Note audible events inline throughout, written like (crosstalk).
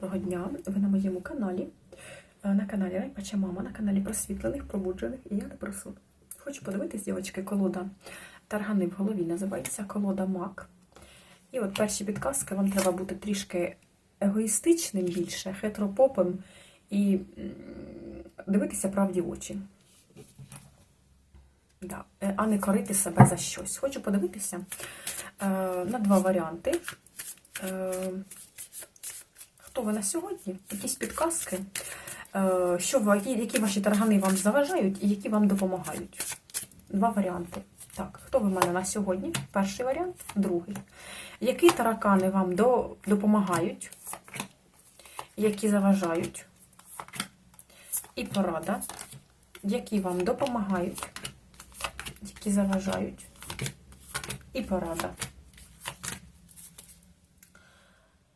Доброго дня! Ви на моєму каналі. Е, На каналі Райпача Мама, на каналі просвітлених, пробуджених і я не просуд. Хочу подивитись, дівчатки, колода Таргани в голові називається колода Мак. І от перші підказки вам треба бути трішки егоїстичним більше, хитропопим і дивитися правді в очі. Да. е, А не корити себе за щось. Хочу подивитися е, на два варіанти. Е, Хто на сьогодні? Якісь підказки, е, що які, ваші таргани вам заважають і які вам допомагають. Два варіанти. Так, хто ви в мене на сьогодні? Перший варіант, другий. Які таракани вам до, допомагають, які заважають? І порада, які вам допомагають, які заважають. І порада.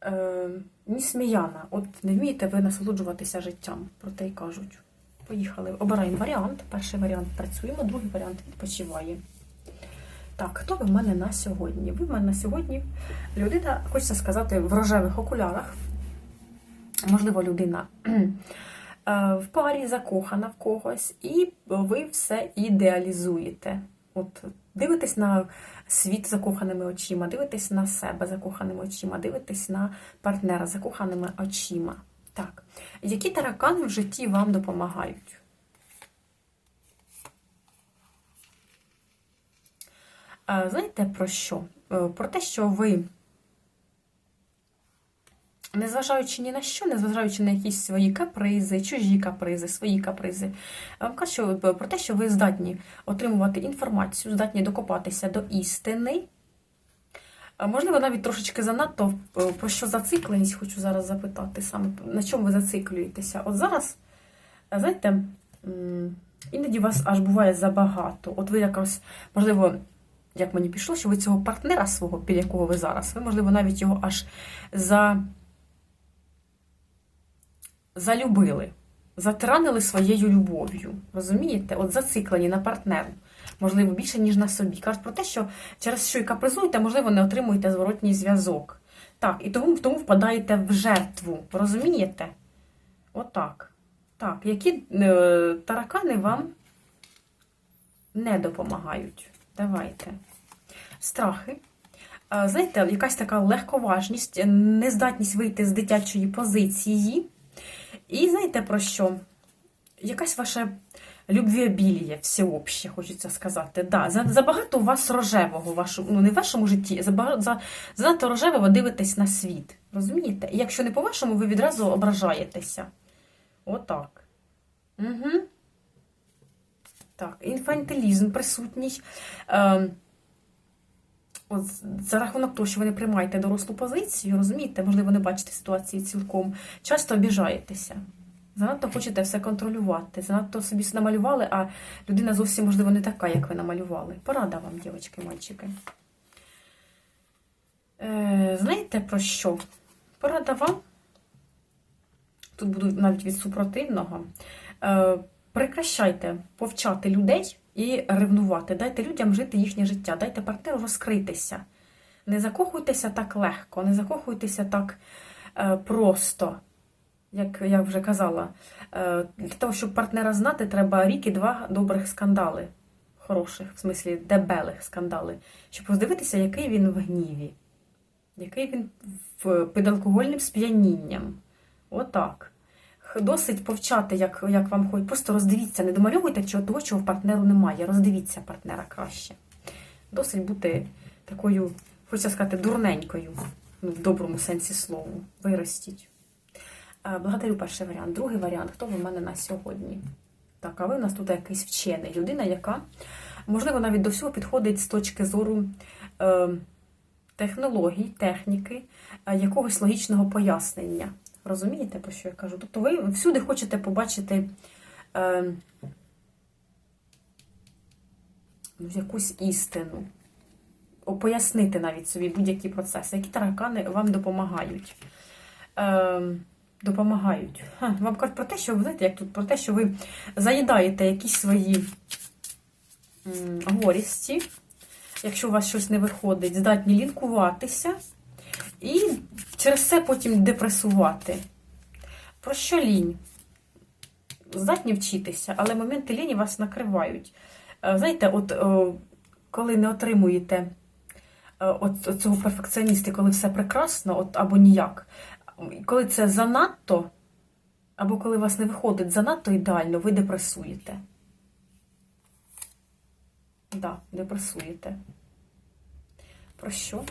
Е, ні сміяна. От не вмієте ви насолоджуватися життям, про те й кажуть. Поїхали. Обираємо варіант. Перший варіант працюємо, другий варіант відпочиває. Так, хто ви в мене на сьогодні? Ви в мене на сьогодні людина, хочеться сказати, в рожевих окулярах. Можливо, людина (clears throat) е, в парі закохана в когось, і ви все ідеалізуєте. От дивитесь на світ закоханими очима, дивитесь на себе закоханими очима, дивитесь на партнера закоханими очима. Так, які таракани в житті вам допомагають? Е, Знаєте про що? Е, Про те, що ви, незважаючи ні на що, незважаючи на якісь свої капризи, чужі капризи, свої капризи, вам кажу е, про те, що ви здатні отримувати інформацію, здатні докопатися до істини. Можливо, навіть трошечки занадто е, про що зацикленість, хочу зараз запитати саме, на чому ви зациклюєтеся. От зараз, е, знаєте, іноді вас аж буває забагато. От ви якось, можливо, як мені пішло, що ви цього партнера свого, біля якого ви зараз, ви, можливо, навіть його аж за... залюбили, затиранили своєю любов'ю. Розумієте? От зациклені на партнеру. Можливо, більше, ніж на собі. Кажуть про те, що через що і капризуєте, можливо, не отримуєте зворотній зв'язок. Так, і тому, тому впадаєте в жертву. Розумієте? Отак. Так, які е, таракани вам не допомагають? Давайте. Страхи. Е, Знаєте, якась така легковажність, нездатність вийти з дитячої позиції. І знаєте про що? Якась ваше любвіобілія всеобще, хочеться сказати. Да, Забагато у вас рожевого, вашому, ну не в вашому житті, забагато, за, занадто рожевого дивитесь на світ. Розумієте? І якщо не по-вашому, ви відразу ображаєтеся. Отак. Угу. Так, інфантилізм присутній. Е, за рахунок того, що ви не приймаєте дорослу позицію, розумієте, можливо, не бачите ситуації цілком, часто обіжаєтеся. Занадто хочете все контролювати, занадто собі намалювали, а людина зовсім, можливо, не така, як ви намалювали. Порада вам, дівчатки, мальчики. Е, знаєте про що? Порада вам. Тут буду навіть від супротивного. Е, прекращайте повчати людей і ревнувати. Дайте людям жити їхнє життя, дайте партнеру розкритися. Не закохуйтеся так легко, не закохуйтеся так е, просто. Як я вже казала, е, для того, щоб партнера знати, треба рік і два добрих скандали. Хороших, в смислі дебелих скандали. Щоб роздивитися, який він в гніві, який він в, під алкогольним сп'янінням. Отак. Досить повчати, як, як вам хоч. Просто роздивіться, не домальовуйте чого, того, чого в партнеру немає. Роздивіться партнера краще. Досить бути такою, хочеться сказати, дурненькою, ну, в доброму сенсі слова. Виростіть. Е, Благодарю перший варіант. Другий варіант, хто ви в мене на сьогодні? Так, а ви в нас тут якийсь вчений. Людина, яка, можливо, навіть до всього підходить з точки зору е, технологій, техніки, е, якогось логічного пояснення. Розумієте, про що я кажу? Тобто ви всюди хочете побачити е, ну, якусь істину, пояснити навіть собі будь-які процеси, які таракани вам допомагають. Е, допомагають. Ха, Вам кажуть про те, що знаєте, як тут про те, що ви заїдаєте якісь свої м, горісті, якщо у вас щось не виходить, здатні лінкуватися і через це потім депресувати. Про що лінь? Здатні вчитися, але моменти ліні вас накривають. Е, Знаєте, от е, коли не отримуєте е, от, от цього перфекціоністи, коли все прекрасно, от, або ніяк, коли це занадто, або коли вас не виходить занадто ідеально, ви депресуєте. Да, депресуєте. Про що?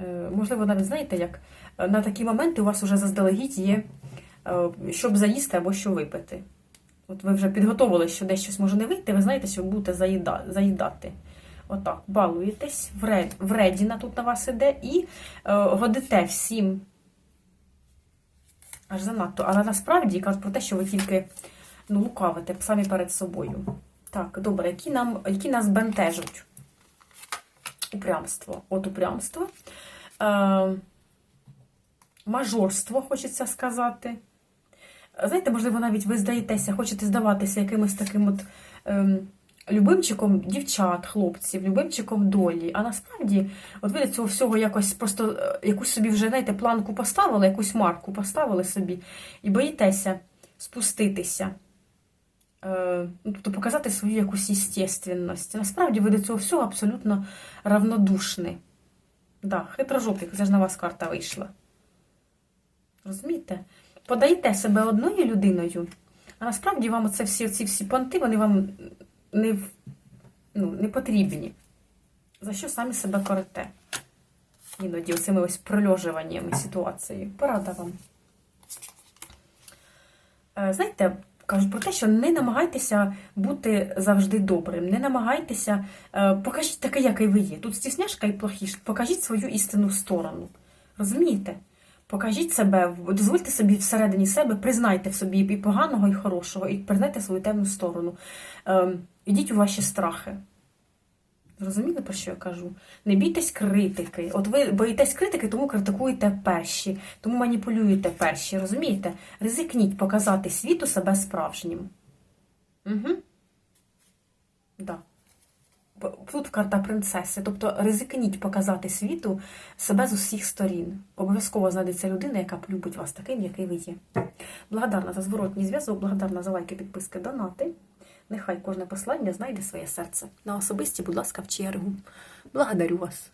Е, Можливо, навіть знаєте, як е, на такі моменти у вас вже заздалегідь є, е, щоб заїсти або що випити. От ви вже підготовили, що десь щось може не вийти, ви знаєте, що будете заїда, заїдати. Отак, балуєтесь, вред, вредіна тут на вас іде, і годите всім. Аж занадто. Але насправді кажуть про те, що ви тільки ну, лукавите самі перед собою. Так, добре, які, нам, які нас бентежать? Упрямство. От упрямство. Е, мажорство, хочеться сказати. Знаєте, можливо, навіть ви здаєтеся, хочете здаватися якимось таким от ем, любимчиком дівчат, хлопців, любимчиком долі. А насправді, от ви до цього всього якось просто е, якусь собі вже, знаєте, планку поставили, якусь марку поставили собі, і боїтеся спуститися. Е, ну, тобто показати свою якусь естественність. Насправді ви до цього всього абсолютно равнодушні. Да, хитрожопик, це ж на вас карта вийшла. Розумієте? Подаєте себе одною людиною, а насправді вам оце всі, ці всі понти, вони вам не, ну, не потрібні. За що самі себе корите? Іноді оцими ось прольожуваннями ситуації. Порада вам. Е, Знаєте, кажуть про те, що не намагайтеся бути завжди добрим, не намагайтеся, е, покажіть таке, який ви є. Тут стісняшка і плохіш, покажіть свою істинну сторону. Розумієте? Покажіть себе, дозвольте собі всередині себе, признайте в собі і поганого, і хорошого, і признайте свою темну сторону. Ем, ідіть у ваші страхи. Зрозуміли, про що я кажу? Не бійтесь критики. От ви боїтесь критики, тому критикуєте перші, тому маніпулюєте перші. Розумієте? Ризикніть показати світу себе справжнім. Угу. Да. Тут карта принцеси. Тобто ризикніть показати світу себе з усіх сторін. Обов'язково знайдеться людина, яка полюбить вас таким, який ви є. Благодарна за зворотній зв'язок, благодарна за лайки, підписки, донати. Нехай кожне послання знайде своє серце. На особисті, будь ласка, в чергу. Благодарю вас.